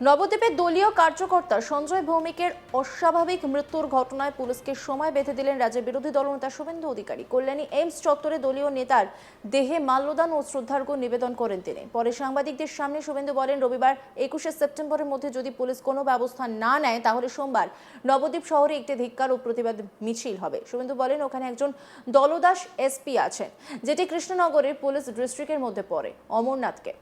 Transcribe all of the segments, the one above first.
নবদ্বীপের দলীয় কার্যকর্তা সঞ্জয় ভৌমিকের অস্বাভাবিক মৃত্যুর ঘটনায় পুলিশকে সময় বেঁধে দিলেন রাজ্যের বিরোধী দলনেতা শুভেন্দু অধিকারী। কল্যাণী এইমস চত্বরে দলীয় নেতার দেহে মাল্যদান ও শ্রদ্ধার্ঘ্য নিবেদন করেন তিনি। পরে সাংবাদিকদের সামনে শুভেন্দু বলেন, রবিবার একুশে সেপ্টেম্বরের মধ্যে যদি পুলিশ কোনো ব্যবস্থা না নেয়, তাহলে সোমবার নবদ্বীপ শহরে একটি ধিক্কার ও প্রতিবাদ মিছিল হবে। শুভেন্দু বলেন, ওখানে একজন দলদাস এসপি আছেন, যেটি কৃষ্ণনগরের পুলিশ ডিস্ট্রিক্টের মধ্যে পড়ে, অমরনাথকে।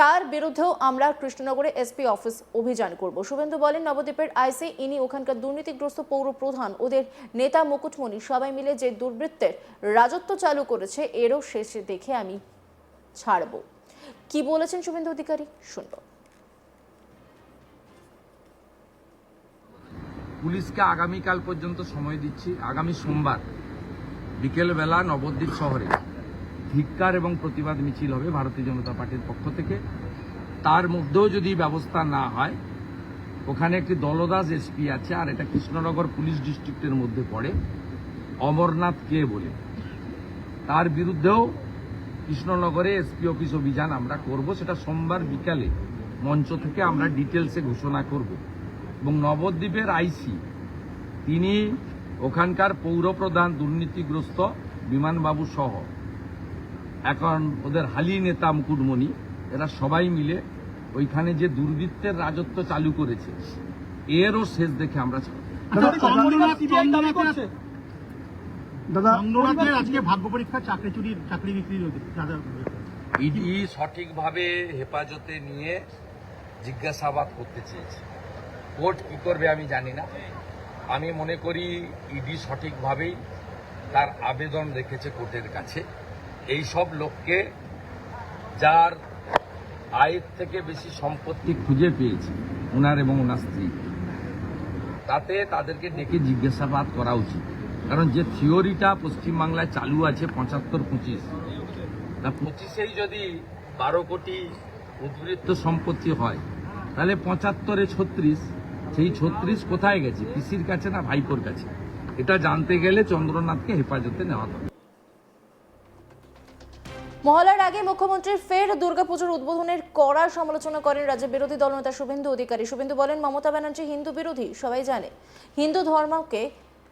তার বিরুদ্ধেও আমরা কৃষ্ণনগরে এসপি অফিস অভিযান করব। শুভেন্দু বলেন, নবদ্বীপের আইসি, ইনি ওখানকার দুর্নীতিগ্রস্ত পৌর প্রধান। ওদের নেতা মুকুটমণি সবাই মিলে যে দুর্বৃত্তের রাজত্ব চালু করেছে, এরও শেষে দেখে আমি ছাড়ব। কি বলেছেন শুভেন্দু অধিকারী? শুনব। পুলিশকে আগামীকাল পর্যন্ত সময় দিচ্ছি। আগামী সোমবার বিকেলবেলা নবদ্বীপ শহরে। ধিক্কার এবং প্রতিবাদ মিছিল হবে ভারতীয় জনতা পার্টির পক্ষ থেকে। তার মধ্যেও যদি ব্যবস্থা না হয়, ওখানে একটি দলদাস এসপি আছে, আর এটা কৃষ্ণনগর পুলিশ ডিস্ট্রিক্টের মধ্যে পড়ে, অমরনাথ কে বলে। তার বিরুদ্ধেও কৃষ্ণনগরে এসপি অফিস অভিযান আমরা করব, সেটা সোমবার বিকালে মঞ্চ থেকে আমরা ডিটেলসে ঘোষণা করব। এবং নবদ্বীপের আইসি, তিনি ওখানকার পৌরপ্রধান, দুর্নীতিগ্রস্ত বিমানবাবু সহ এখন ওদের হালি নেতা মুকুটমণি এরা সবাই মিলে ওইখানে যে দুর্বৃত্তের রাজত্ব চালু করেছে এরও শেষ দেখে আমরা ইডি সঠিকভাবে হেফাজতে নিয়ে জিজ্ঞাসাবাদ করতে চেয়েছে। কোর্ট কি করবে আমি জানি না। আমি মনে করি ইডি সঠিকভাবেই তার আবেদন রেখেছে কোর্টের কাছে। এই সব লোককে যার আয়ের থেকে বেশি সম্পত্তি খুঁজে পেয়েছে ওনার এবং ওনার স্ত্রী। তাতে তাদেরকে ডেকে জিজ্ঞাসাবাদ করা উচিত। কারণ যে থিওরিটা পশ্চিমবাংলায় চালু আছে পঁচাত্তর পঁচিশ, তা পঁচিশেই যদি বারো কোটি উদ্বৃত্ত সম্পত্তি হয়, তাহলে পঁচাত্তরে ছত্রিশ, সেই ছত্রিশ কোথায় গেছে? পিসির কাছে না ভাইপোর কাছে? এটা জানতে গেলে চন্দ্রনাথকে হেফাজতে নেওয়া হবে মহলার আগে মুখ্যমন্ত্রীর ফের দুর্গাপুজোর উদ্বোধনের কড়া সমালোচনা করেন রাজ্যের বিরোধী দলনেতা শুভেন্দু অধিকারী। শুভেন্দু বলেন, মমতা ব্যানার্জি হিন্দু বিরোধী, সবাই জানে। হিন্দু ধর্মকে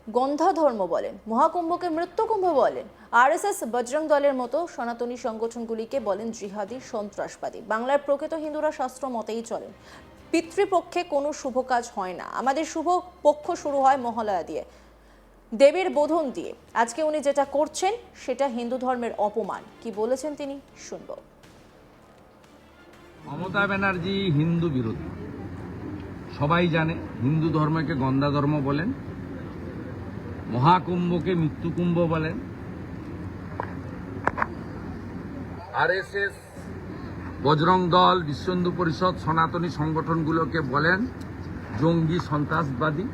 গন্ধা ধর্ম বলেন, মহাকুম্ভকে মৃত্যুকুম্ভ বলেন, আরএসএস বজরং দলের মতো সনাতনী সংগঠনগুলিকে বলেন জিহাদি সন্ত্রাসবাদী। বাংলার প্রকৃত হিন্দুরা শাস্ত্র মতেই চলেন। পিতৃপক্ষে কোনো শুভ কাজ হয় না। আমাদের শুভ পক্ষ শুরু হয় মহালয়া দিয়ে। দেবীর বোধন দিয়ে। আজকে উনি যেটা করছেন, সেটা হিন্দু ধর্মের অপমান। কি বলেছেন তিনি? শুনব। মমতা ব্যানার্জি হিন্দু বিরোধী। সবাই জানে হিন্দু ধর্মকে গন্দা ধর্ম বলেন, মহাকুম্ভকে মৃত্যুকুম্ভ বলেন, আরএসএস, বজরং দল বিশ্ব হিন্দু পরিষদ, সনাতনী সংগঠনগুলোকে বলেন জঙ্গি সন্ত্রাসবাদী।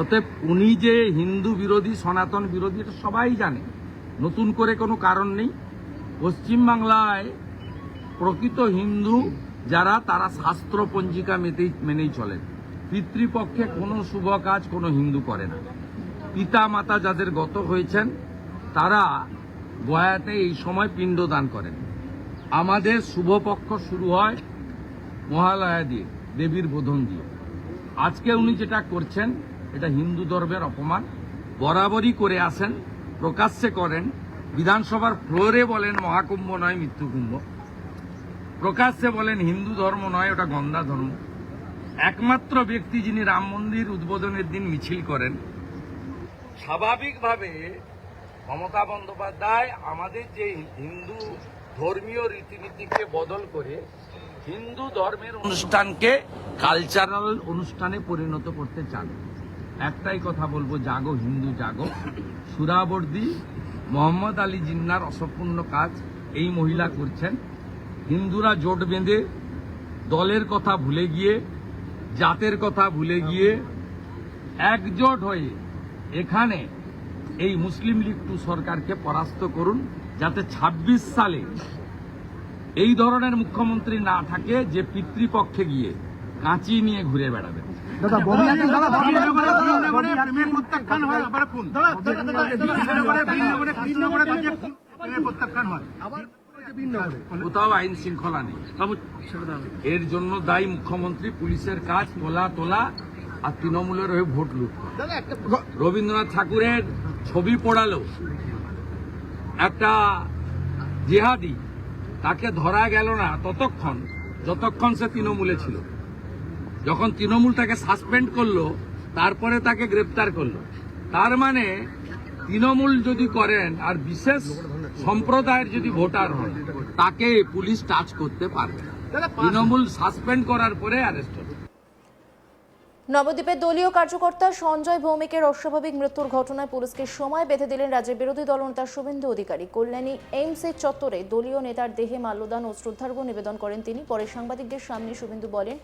অতএব উনি যে হিন্দু বিরোধী, সনাতন বিরোধী, এটা সবাই জানে। নতুন করে কোনো কারণ নেই। পশ্চিমবাংলায় প্রকৃত হিন্দু যারা, তারা শাস্ত্র পঞ্জিকা মেতেই, মেনেই চলেন পিতৃপক্ষে কোনো শুভ কাজ কোনো হিন্দু করে না। পিতা মাতা যাদের গত হয়েছেন, তারা গয়াতে এই সময় পিণ্ডদান করেন। আমাদের শুভপক্ষ শুরু হয় মহালয়া দিয়ে, দেবীর বোধন দিয়ে। আজকে উনি যেটা করছেন এটা হিন্দু ধর্মের অপমান। বরাবরই করে আসেন, প্রকাশ্যে করেন। বিধানসভার ফ্লোরে বলেন মহাকুম্ভ নয়, মৃত্যুকুম্ভ। প্রকাশ্যে বলেন হিন্দু ধর্ম নয়, ওটা গন্ধা ধর্ম। একমাত্র ব্যক্তি যিনি রাম মন্দির উদ্বোধনের দিন মিছিল করেন। স্বাভাবিকভাবে মমতা বন্দ্যোপাধ্যায় আমাদের যে হিন্দু ধর্মীয় রীতিনীতিকে বদল করে হিন্দু ধর্মের অনুষ্ঠানকে কালচারাল অনুষ্ঠানে পরিণত করতে চান। একটাই কথা বলব, জাগো, হিন্দু জাগো। সুরাবর্দী, মোহাম্মদ আলী জিন্নার অসম্পূর্ণ কাজ এই মহিলা করছেন। হিন্দুরা জোট বেঁধে দলের কথা ভুলে গিয়ে, জাতের কথা ভুলে গিয়ে একজোট হয়ে এখানে এই মুসলিম লীগ টু সরকারকে পরাস্ত করুন, যাতে ২৬ সালে এই ধরনের মুখ্যমন্ত্রী না থাকে যে পিতৃপক্ষে গিয়ে কাঁচি নিয়ে ঘুরে বেড়াবে দাদা ববি আজকে দাদা ববি কৃষ্ণনগরে প্রেমের প্রত্যাখ্যান হয় আবার খুন কৃষ্ণনগরে কৃষ্ণনগরে কৃষ্ণনগরে প্রেমের প্রত্যাখ্যান হয় কোথাও আইন শৃঙ্খলা নেই এর জন্য দায়ী মুখ্যমন্ত্রী পুলিশের কাজ তোলা তোলা আর তৃণমূলের হয়ে ভোট লুট রবীন্দ্রনাথ ঠাকুরের ছবি পড়ালো একটা জেহাদি তাকে ধরা গেল না ততক্ষণ যতক্ষণ সে তৃণমূলে ছিল যখন তৃণমূল তাকে সাসপেন্ড করল তারপরে তাকে গ্রেপ্তার করল। তার মানে তৃণমূল যদি করেন আর বিশেষ সম্প্রদায়ের যদি ভোটার হন তাকে পুলিশ টাচ করতে পারবে তৃণমূল সাসপেন্ড করার পরে অ্যারেস্ট হবে। নবদ্বীপের দলীয় কার্যকর্তা সঞ্জয় ভৌমিকের অস্বাভাবিক মৃত্যুর ঘটনায় পুলিশকে সময় বেঁধে দিলেন রাজ্যের বিরোধী দলনেতা শুভেন্দু অধিকারী। কল্যাণী এইমসের চত্বরে দলীয় নেতার দেহে মাল্যদান ও শ্রদ্ধার্ঘ নিবেদন করেন তিনি। পরে সাংবাদিকদের সামনে শুভেন্দু বলেন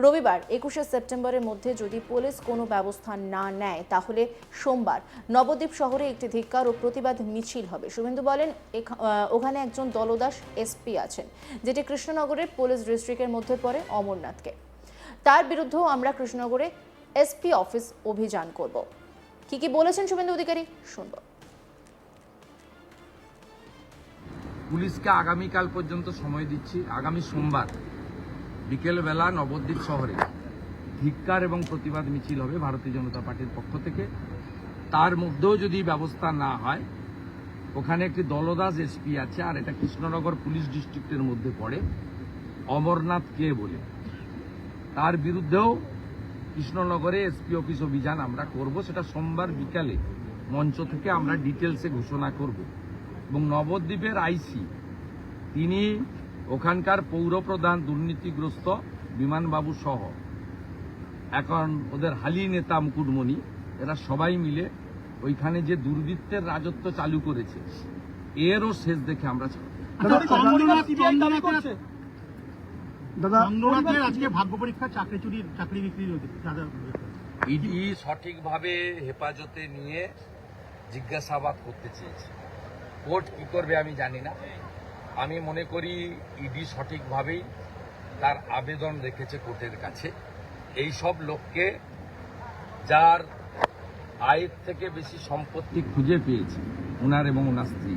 রবিবার একুশে সেপ্টেম্বরের মধ্যে যদি পুলিশ কোনো ব্যবস্থা না নেয়, তাহলে সোমবার নবদ্বীপ শহরে একটি ধিক্কার ও প্রতিবাদ মিছিল হবে। শুভেন্দু বলেন ওখানে একজন দলদাস এসপি আছেন, যেটি কৃষ্ণনগরের পুলিশ ডিস্ট্রিক্টের মধ্যে পড়ে অমরনাথকে। তার বিরুদ্ধেও আমরা কৃষ্ণনগরে এসপি অফিস অভিযান করব। কি কি বলেছেন শুভেন্দু অধিকারী? শুনব। পুলিশকে আগামীকাল পর্যন্ত সময় দিচ্ছি। আগামী সোমবার বিকেলবেলা নবদ্বীপ শহরে ধিক্কার এবং প্রতিবাদ মিছিল হবে ভারতীয় জনতা পার্টির পক্ষ থেকে। তার মধ্যেও যদি ব্যবস্থা না হয়, ওখানে একটি দলদাস এসপি আছে, আর এটা কৃষ্ণনগর পুলিশ ডিস্ট্রিক্টের মধ্যে পড়ে, অমরনাথ কে বলে। তার বিরুদ্ধেও কৃষ্ণনগরে এসপি অফিস অভিযান আমরা করব, সেটা সোমবার বিকালে মঞ্চ থেকে আমরা ডিটেলসে ঘোষণা করব। এবং নবদ্বীপের আইসি, তিনি ওখানকার পৌরপ্রধান দুর্নীতিগ্রস্ত বিমানবাবু সহ। এখন ওদের হালি নেতা মুকুটমণি এরা সবাই মিলে ওইখানে যে দুর্বৃত্তের রাজত্ব চালু করেছে এরও শেষ দেখে আমরা ইডি সঠিকভাবে হেফাজতে নিয়ে জিজ্ঞাসাবাদ করতে চেয়েছে। কোর্ট কি করবে আমি জানি না। আমি মনে করি ইডি সঠিকভাবেই তার আবেদন রেখেছে কোর্টের কাছে। এই সব লোককে যার আয়ের থেকে বেশি সম্পত্তি খুঁজে পেয়েছে, ওনার এবং ওনার স্ত্রী,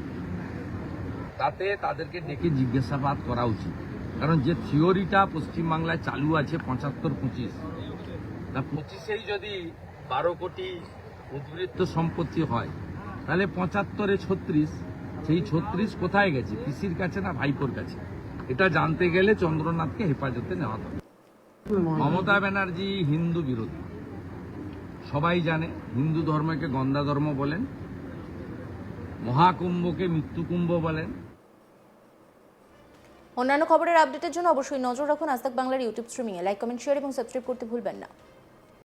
তাতে তাদেরকে ডেকে জিজ্ঞাসাবাদ করা উচিত। কারণ যে থিওরিটা পশ্চিমবাংলায় চালু আছে পঁচাত্তর পঁচিশ, তা পঁচিশেই যদি বারো কোটি উদ্বৃত্ত সম্পত্তি হয়, তাহলে পঁচাত্তরে ছত্রিশ সেই ছত্রিশ কোথায় গেছে? পিসির কাছে না ভাইপোর কাছে? এটা জানতে গেলে চন্দ্রনাথকে হেফাজতে নেওয়া হবে মমতা ব্যানার্জি হিন্দু বিরোধী। সবাই জানে, হিন্দু ধর্মকে গন্দা ধর্ম বলেন, মহাকুম্ভকে মৃত্যুকুম্ভ বলেন। অন্যান্য খবরের আপডেটের জন্য অবশ্যই নজর রাখুন আজ বাংলার ইউটিউব স্ট্রিমিংয়ে। লাইক, কমেন্ট, শেয়ার এবং সাবস্ক্রাইব করতে ভুলবেন না।